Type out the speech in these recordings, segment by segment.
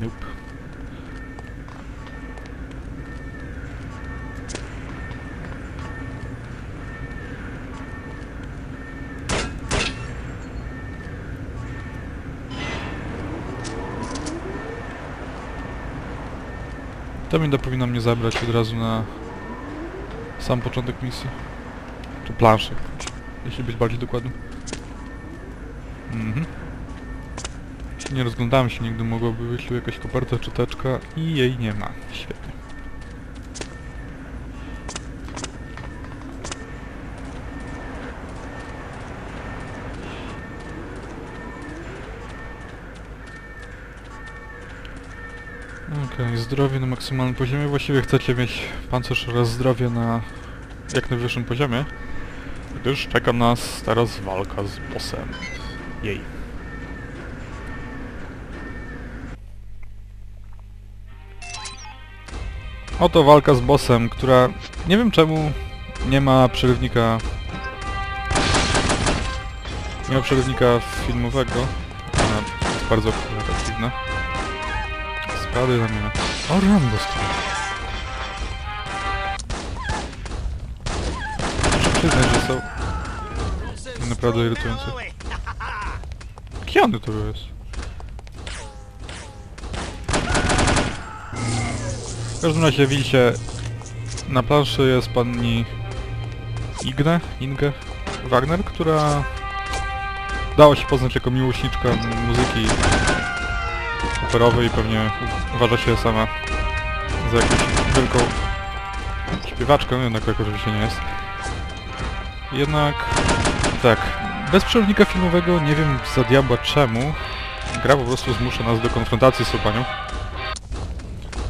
Nope. Ta winda powinna mnie zabrać od razu na sam początek misji. Czy planszy, jeśli być bardziej dokładnym. Mhm. Nie rozglądałem się nigdy, mogłoby być tu jakaś koperta czy teczka i jej nie ma. Świetnie. Okej, zdrowie na maksymalnym poziomie. Właściwie chcecie mieć pancerz oraz zdrowie na jak najwyższym poziomie. Gdyż czeka nas teraz walka z bossem. Jej. Oto walka z bossem, która nie wiem czemu nie ma przerywnika nie ma przerywnika filmowego. Ona jest bardzo efektywna. Spady na mnie. O Rambo Muszę przyznać, że są naprawdę irytujące. Kiany to jest? W każdym razie widzicie, na planszy jest pani Igne, Inge Wagner, która dała się poznać jako miłośniczka muzyki operowej i pewnie uważa się sama za jakąś wielką śpiewaczkę, jednak tak oczywiście nie jest. Jednak, tak, bez przerwnika filmowego nie wiem za diabła czemu gra po prostu zmusza nas do konfrontacji z tą panią.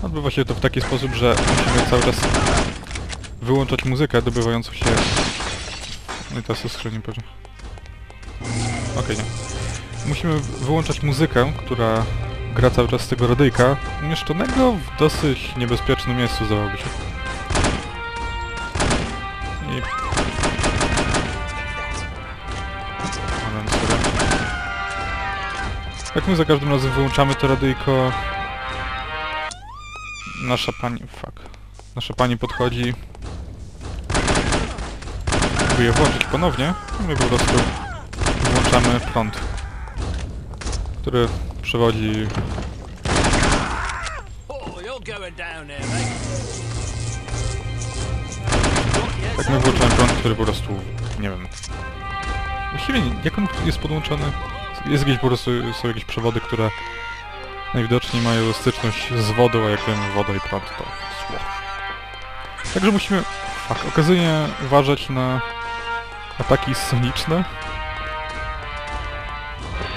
Odbywa się to w taki sposób, że musimy cały czas wyłączać muzykę dobywającą się... No i teraz jest skrzyni pewnie. Okej, nie. Musimy wyłączać muzykę, która gra cały czas z tego radyjka, umieszczonego w dosyć niebezpiecznym miejscu, zdawałoby się. I... Jak my za każdym razem wyłączamy to radyjko, nasza pani... fuck. Nasza pani podchodzi, by je włączyć ponownie, i my po prostu włączamy prąd, który przewodzi... Tak my włączamy prąd, który po prostu... nie wiem... Właściwie jak on jest podłączony? Jest jakieś po prostu... są jakieś przewody, które najwidoczniej mają styczność z wodą, a jak wiemy woda i prąd to zło. Także musimy... Fuck, okazyjnie uważać na ataki soniczne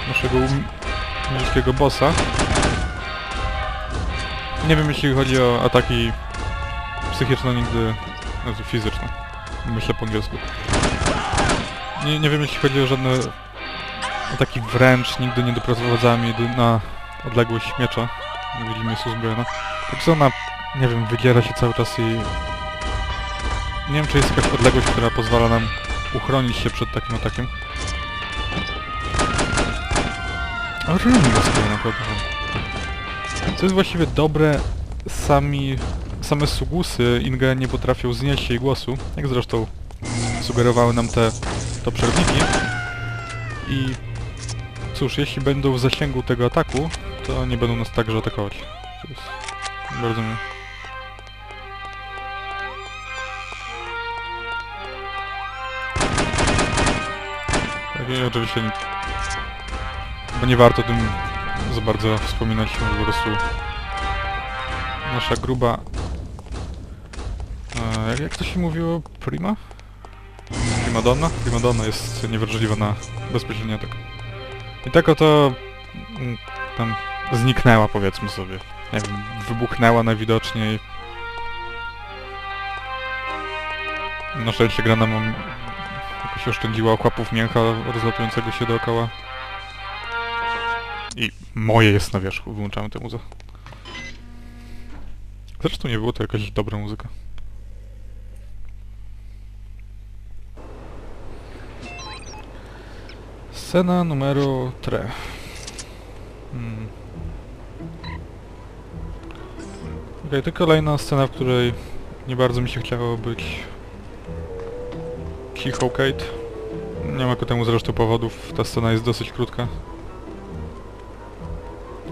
naszego um- niemieckiego bossa. Nie wiem jeśli chodzi o ataki psychiczne nigdy... Znaczy fizyczne. Myślę po angielsku. Nie, nie wiem jeśli chodzi o żadne ataki wręcz, nigdy nie doprowadzamy do, na odległość miecza. Widzimy jest uzbrojona. Także ona, nie wiem, wydziera się cały czas i... Nie wiem czy jest jakaś odległość, która pozwala nam uchronić się przed takim atakiem. A rymy sobie naprawdę. Co jest właściwie dobre, sami, same sugusy Inga nie potrafią znieść jej głosu, jak zresztą sugerowały nam te to przerwniki. I cóż, jeśli będą w zasięgu tego ataku, to nie będą nas także atakować. To jest bardzo miłe. Tak, i oczywiście nie, bo nie warto tym za bardzo wspominać, po prostu nasza gruba... E, jak, jak to się mówiło? Prima? Primadonna? Primadonna jest niewrażliwa na bezpośredni atak. I tak oto mm, tam zniknęła powiedzmy sobie. Nie wiem, wybuchnęła najwidoczniej. Na szczęście gra nam jakoś oszczędziła okłapów mięcha rozlatującego się dookoła. I moje jest na wierzchu, wyłączamy tę muzę. Zresztą nie było to jakaś dobra muzyka. Scena numeru 3. Hmm. Okej, to kolejna scena, w której nie bardzo mi się chciało być cicho Kate. Nie ma ku temu zresztą powodów, ta scena jest dosyć krótka.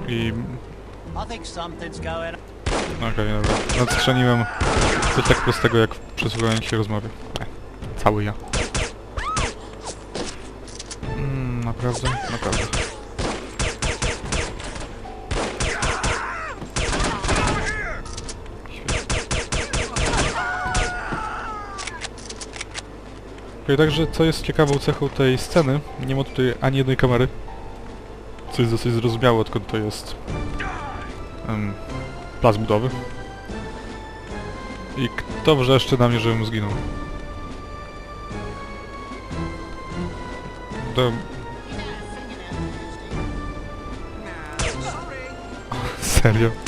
I... Okej, dobra. Nadstrzeniłem coś tak prostego jak przesłuchanie się rozmowy. E, cały ja. Mm, naprawdę? Naprawdę. Okej, także co jest ciekawą cechą tej sceny, nie ma tutaj ani jednej kamery. Co jest dosyć zrozumiałe, odkąd to jest em, plac budowy. I kto wrzeszczy na mnie, żebym zginął? Do... Serio?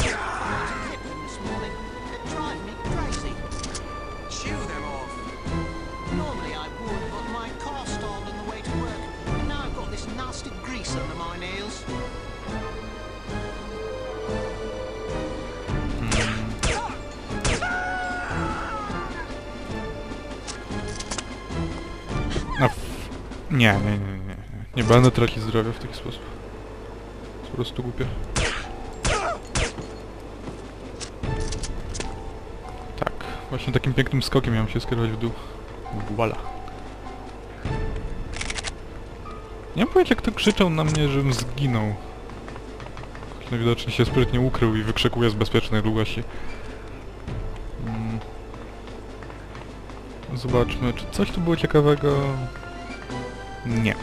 Nie, nie, nie, nie, nie. Będę tracić zdrowia w taki sposób. po prostu głupie. Tak, właśnie takim pięknym skokiem miałem się skierować w dół. Voila. Nie mam pojęcia, kto krzyczał na mnie, żebym zginął. Najwidoczniej się sprytnie ukrył i wykrzykuje z bezpiecznej długości. Mm. Zobaczmy, czy coś tu było ciekawego. Nie.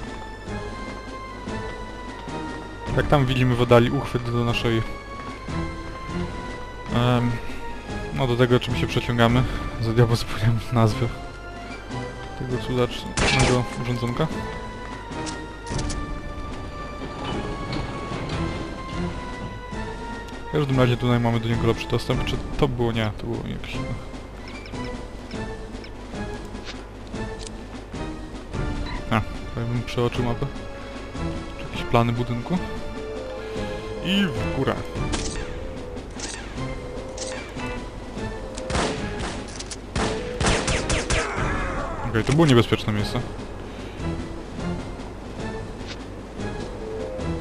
Jak tam widzimy w oddali uchwyt do naszej... em, no do tego czym się przeciągamy. Za diabła zapomniałem nazwy tego cudacznego urządzonka. W każdym razie tutaj mamy do niego lepszy dostęp. Czy to było? Nie, to było jakieś... przeoczył mapę. Czy jakieś plany budynku. I w górę. Okej, to było niebezpieczne miejsce.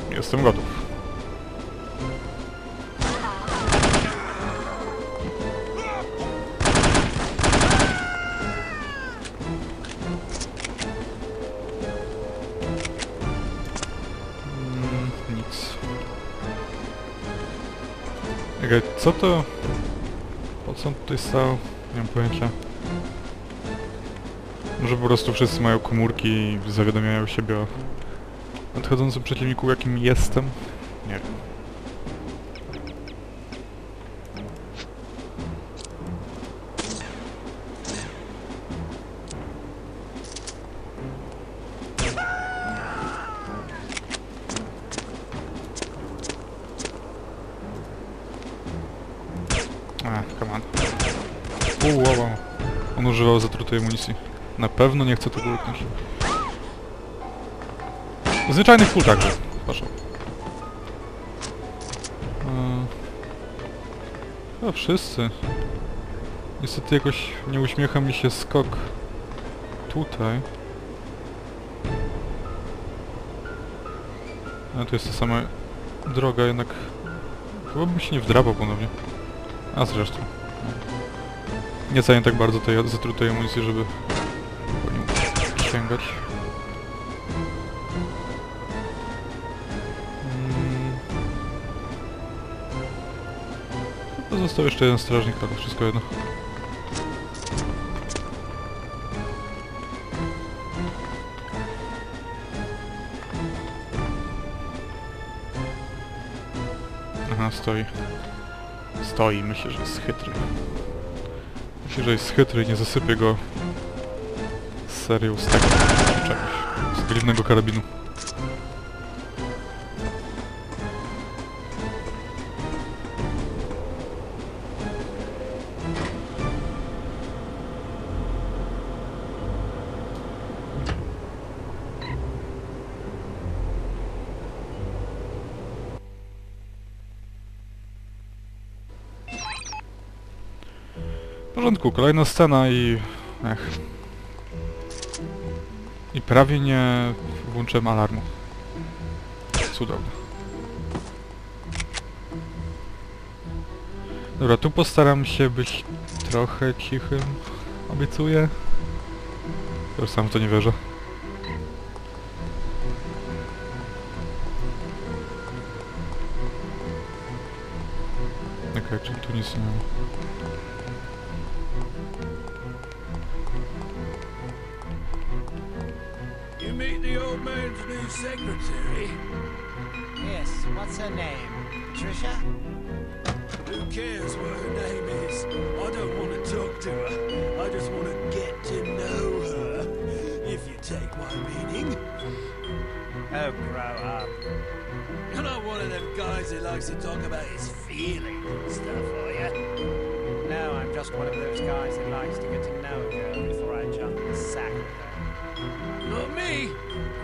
Jestem gotów. Czekaj, co to... Po co on tutaj stał? Nie mam pojęcia. Może po prostu wszyscy mają komórki i zawiadamiają siebie o nadchodzącym przeciwniku, jakim jestem? Nie wiem. A, come on. Uuu, wow, wow. On używał zatrutej amunicji. Na pewno nie chcę tego łyknąć. Zwyczajnych kul także. Proszę. Eee, Chyba wszyscy. Niestety jakoś nie uśmiecha mi się skok tutaj. A tu jest ta sama droga, jednak chyba bym się nie wdrapał ponownie. A zresztą. Nie cenię tak bardzo tej zatrutej amunicji, żeby po nią sięgać. Mm. Pozostał jeszcze jeden strażnik, ale wszystko jedno. Aha, stoi. Stoi, myślę, że jest chytry. Myślę, że jest chytry i nie zasypię go serią z tego czegoś. Z karabinu. Porządku, kolejna scena i... Ech. I prawie nie włączyłem alarmu. Cudowne. Dobra, tu postaram się być trochę cichym. Obiecuję. Już sam w to nie wierzę. Okej, czyli tu nic nie ma. What's her name? Patricia? Who cares what her name is? I don't want to talk to her. I just want to get to know her. If you take my meaning. Oh, grow up. You're not one of them guys that likes to talk about his feelings and stuff, are you? No, I'm just one of those guys that likes to get to know a girl before I jump in the sack with her. Not me.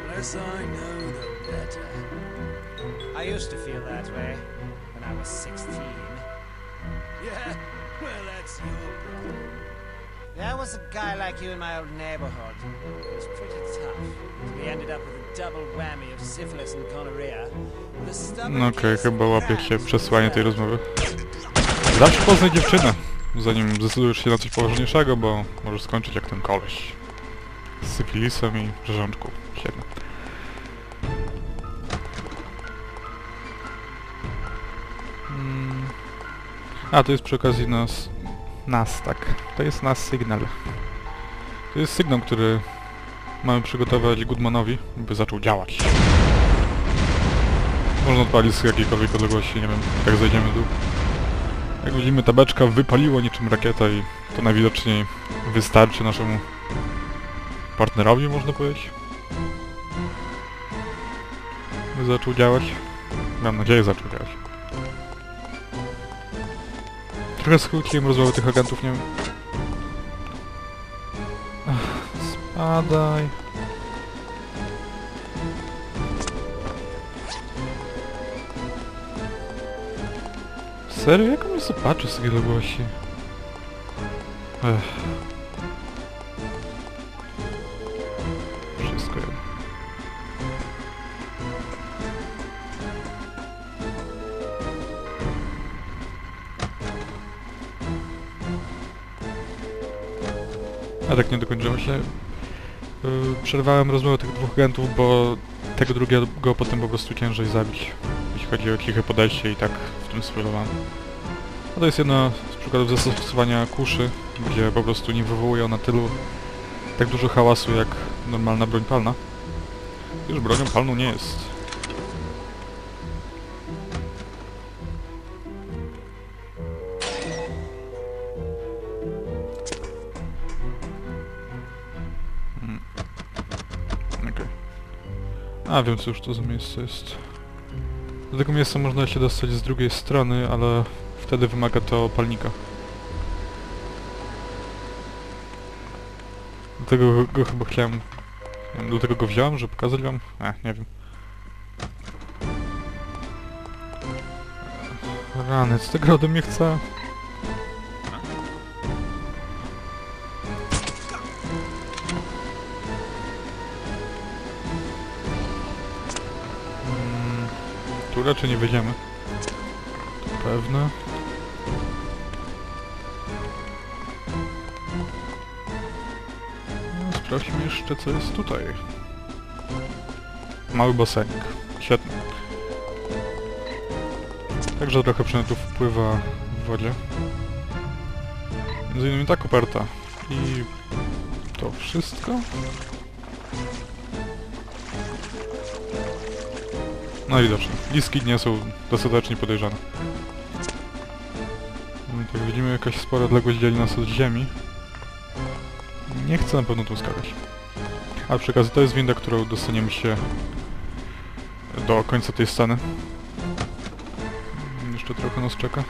Unless I know the better. I used to feel that way when I was 16. Yeah, well, that's your problem. There was a guy like you in my old neighborhood. It was pretty tough. So we ended up with a double whammy of syphilis and gonorrhea. No okej, of chyba łapię się przesłanie tej rozmowy. Zawsze poznaj dziewczynę, zanim zdecydujesz się na coś poważniejszego, bo możesz skończyć jak ten koleś. Z syfilisem i. Świetnie. A, to jest przy okazji nas... Nas, tak. To jest nas sygnał. To jest sygnał, który mamy przygotować Goodmanowi, by zaczął działać. Można odpalić z jakiejkolwiek odległości, nie wiem, jak zejdziemy dół. Jak widzimy, ta beczka wypaliła niczym rakieta i to najwidoczniej wystarczy naszemu partnerowi, można powiedzieć. By zaczął działać. Mam nadzieję, zaczął działać. Trochę skróciłem rozmowę tych agentów, nie wiem. Spadaj. Serio? Jak on mnie zobaczy z takiej odległości? Ech. Wszystko jedno. A tak nie dokończyło się. Yy, przerwałem rozmowę tych dwóch agentów, bo tego drugiego potem po prostu ciężej zabić. Jeśli chodzi o ciche podejście i tak w tym spróbowałem. A to jest jedno z przykładów zastosowania kuszy, gdzie po prostu nie wywołuje ona tylu tak dużo hałasu jak normalna broń palna. Już bronią palną nie jest. A wiem co już to za miejsce jest. Do tego miejsca można się dostać z drugiej strony, ale wtedy wymaga to palnika. Dlatego go, chyba chciałem... Wiem, dlatego go wziąłem, żeby pokazać wam? Nie wiem. Rany, co tego ode mnie chce? Tu raczej nie wejdziemy. To pewne. No, sprawdźmy jeszcze co jest tutaj. Mały basenik. Świetnie. Także trochę przedmiotów wpływa w wodzie. Między innymi ta koperta. I to wszystko? No widocznie. Liski nie są dostatecznie podejrzane. No i tak widzimy jakaś spora odległość dzieli nas od ziemi. Nie chcę na pewno tu skakać. A przy okazji to jest winda, którą dostaniemy się do końca tej sceny. Jeszcze trochę nas czeka.